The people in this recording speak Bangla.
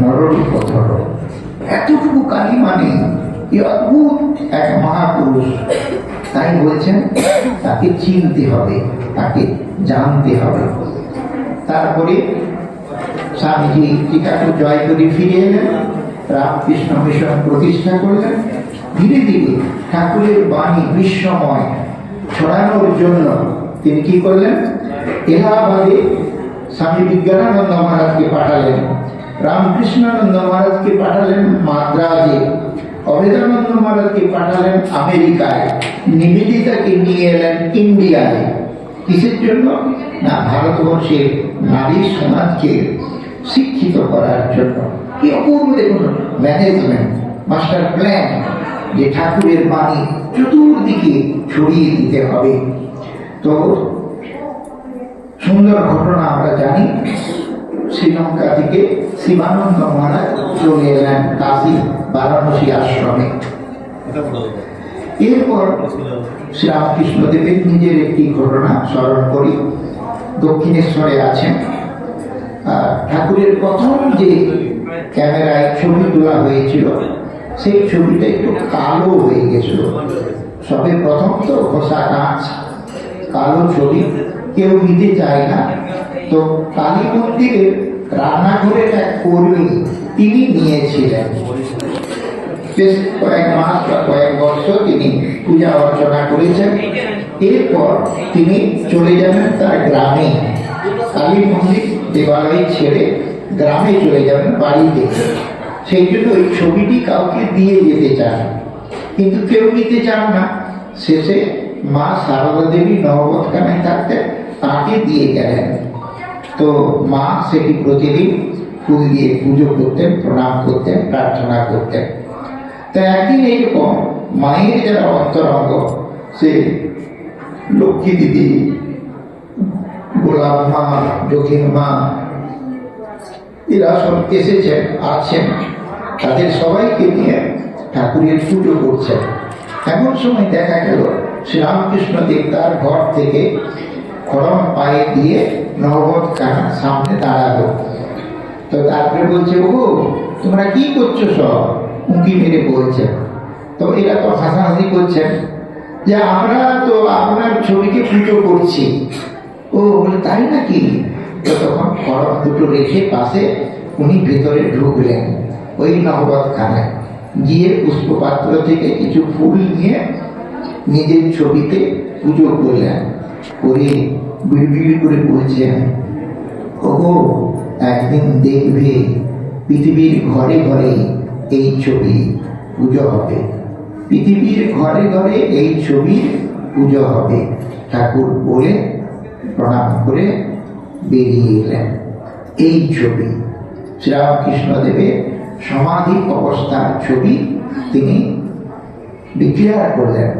নররূপ ধর এতটুকু কালী মানে কি অদ্ভুত এক মহাপুরুষ। তাই বলছেন, তাকে চিনতে হবে, তাকে জানতে হবে। তারপরে স্বামীজি টিকাকে জয় করে ফিরে এলেন, রামকৃষ্ণ মিশন প্রতিষ্ঠা করলেন। ধীরে ধীরে ঠাকুরের বাণী বিশ্বময় ছড়ানোর জন্য তিনি কি করলেন? এলাহাবাদে স্বামী বিজ্ঞানানন্দ মহারাজকে পাঠালেন। রামকৃষ্ণানন্দ মহারাজকে পাঠালেন মাদ্রাজে অভেদানন্দ মহারাজকে পাঠালেন আমেরিকায়, নিবেদিতাকে নিয়ে এলেন ইন্ডিয়ায়। কিসের জন্য? না ভারতবর্ষের নারী সমাজকে শিক্ষিত করার জন্য। কি অপূর্ব দেখুন ম্যানেজমেন্ট মাস্টার প্ল্যান যে ঠাকুরের বাণী চতুর্দিকে ছড়িয়ে দিতে হবে। তো, সুন্দর ঘটনা আমরা জানি শ্রীলঙ্কা থেকে শিবানন্দ মহারাজ চলে এলেন কাশী বারাণসী আশ্রমে। এরপর শ্রীরামকৃষ্ণ দেবের নিজের একটি ঘটনা স্মরণ করি। দক্ষিণেশ্বরে আছেন। ঠাকুরের প্রথম যে ক্যামেরায় ছবি তোলা হয়েছিল সেই ছবিটা একটু কালো হয়ে গেছিল। সবে প্রথম তো ঘষা কাঁচ কালো ছবি কেউ নিতে চায় না। তো কালী মন্দিরের রান্নাঘরের এক কর্মী তিনি নিয়েছিলেন। বেশ কয়েক মাস বা কয়েক বছর তিনি পূজা অর্চনা করেছেন। এরপর তিনি চলে যাবেন তার গ্রামে। কালী মন্দির দেবালয় ছেড়ে গ্রামে চলে যাবেন বাড়িতে। সেই জন্য ওই ছবিটি কাউকে দিয়ে যেতে চান। কিন্তু কেউ নিতে চান না। শেষে মা সারদা দেবী নববৎখানায় থাকতেন তাকে দিয়ে গেলেন। তো মা সেটি প্রতিদিন ফুল দিয়ে পুজো করতেন প্রণাম করতেন প্রার্থনা করতেন তা একদিন এইরকম মায়ের যারা অন্তরঙ্গ, সে লক্ষ্মী দিদি, গোলাপ মা দক্ষিণ মা, এরা সব এসেছেন, আছেন। তাদের সবাইকে নিয়ে ঠাকুরের পুজো করছেন। এমন সময় দেখা গেল, শ্রীরামকৃষ্ণ দেব তার ঘর থেকে খড়ম পায়ে দিয়ে নবদ খানার সামনে দাঁড়াল। তো তারপরে বলছে ও তোমরা কি করছ সব? উঁকি মেরে বলছেন তো এরা তো হাসাহাসি করছেন। যে আমরা তো আপনার ছবিকে পুজো করছি। ও বলে, তাই নাকি? তো তখন খড়ম দুটো রেখে পাশে উনি ভেতরে ঢুকলেন, ওই নহবত খানায় গিয়ে পুষ্পপাত্র থেকে কিছু ফুল নিয়ে নিজের ছবিতে পুজো করলেন। করে বিড়বিড় করে বলছেন ওগো, একদিন দেখবে পৃথিবীর ঘরে ঘরে এই ছবি পুজো হবে। পৃথিবীর ঘরে ঘরে এই ছবির পুজো হবে। ঠাকুর বলে, প্রণাম করে বেরিয়ে এলেন। এই ছবি শ্রীরামকৃষ্ণ দেবের সমাধি অবস্থার ছবি তিনি ডিক্লেয়ার করলেন।